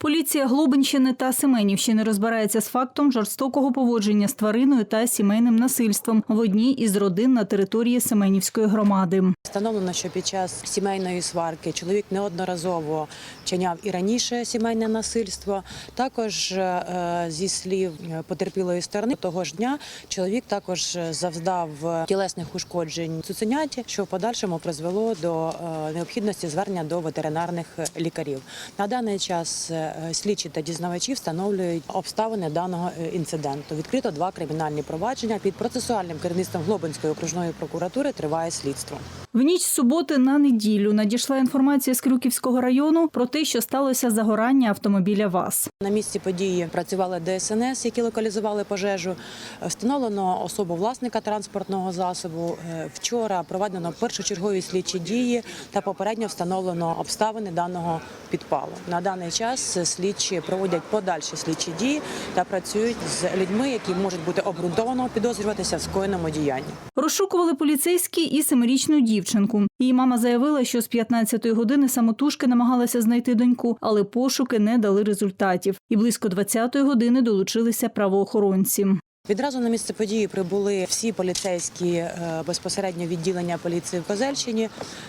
Поліція Глобинщини та Семенівщини розбирається з фактом жорстокого поводження з твариною та сімейним насильством в одній із родин на території Семенівської громади. Встановлено, що під час сімейної сварки чоловік неодноразово вчиняв і раніше сімейне насильство. Також е, зі слів потерпілої сторони того ж дня чоловік також завдав тілесних ушкоджень цуценяті, що в подальшому призвело до е, необхідності звернення до ветеринарних лікарів. На даний час е, слідчі та дізнавачі встановлюють обставини даного е, інциденту. Відкрито два кримінальні провадження під процесуальним керівництвом Глобинської окружної прокуратури триває слідство. В ніч з суботи на неділю надійшла інформація з Крюківського району про те, що сталося загорання автомобіля ВАЗ. На місці події працювали ДСНС, які локалізували пожежу. Встановлено особу власника транспортного засобу. Е, Вчора проведено першочергові слідчі дії та попередньо встановлено обставини даного підпалу. На даний час слідчі проводять подальші слідчі дії та працюють з людьми, які можуть бути обґрунтовано підозрюватися в скоєному діянні. Розшукували поліцейські і семирічну дівчинку. Її мама заявила, що з 15-ї години самотужки намагалася знайти доньку, але пошуки не дали результатів. І близько 20-ї години долучилися правоохоронці. Відразу на місце події прибули всі поліцейські е, безпосередньо відділення поліції в Козельщині,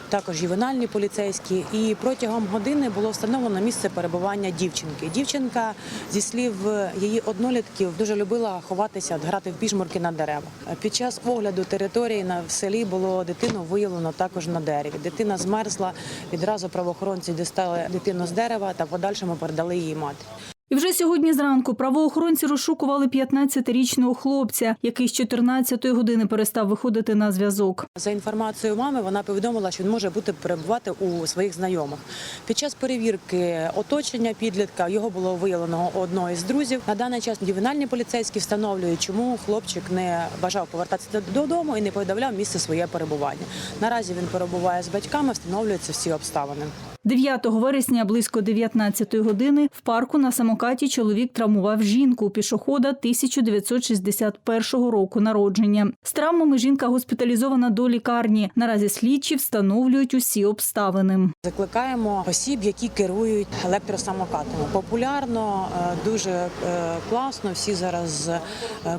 також ювенальні поліцейські. І протягом години було встановлено місце перебування дівчинки. Дівчинка, зі слів її однолітків, дуже любила ховатися, грати в піжмурки на деревах. Під час огляду території на в селі було дитину виявлено також на дереві. Дитина змерзла. Відразу правоохоронці дістали дитину з дерева та в подальшому передали її матері. І вже сьогодні зранку правоохоронці розшукували 15-річного хлопця, який з 14-ї години перестав виходити на зв'язок. За інформацією мами, вона повідомила, що він може бути перебувати у своїх знайомих. Під час перевірки оточення підлітка його було виявлено одного із друзів. На даний час ювенальні поліцейські встановлюють, чому хлопчик не бажав повертатися додому і не повідомляв місце своє перебування. Наразі він перебуває з батьками, встановлюються всі обставини. 9 вересня близько 19 години в парку на самокаті чоловік травмував жінку пішохода 1961 року народження. З травмами жінка госпіталізована до лікарні. Наразі слідчі встановлюють усі обставини. Закликаємо осіб, які керують електросамокатами. Популярно, е, дуже е, класно. Всі зараз е,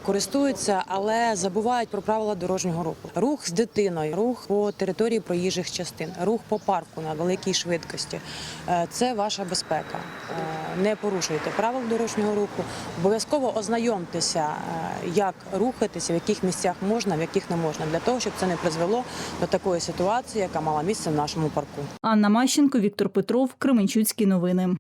користуються, але забувають про правила дорожнього руху. Рух з дитиною, рух по території проїжджих частин, рух по парку на великій швидкості. Е, Це ваша безпека. Е, Не порушуйте правил дорожнього руху. Обов'язково ознайомтеся, е, як рухатися, в яких місцях можна, в яких не можна, для того, щоб це не призвело до такої ситуації, яка мала місце в нашому парку. Анна Мащенко, Віктор Петров, Кременчуцькі новини.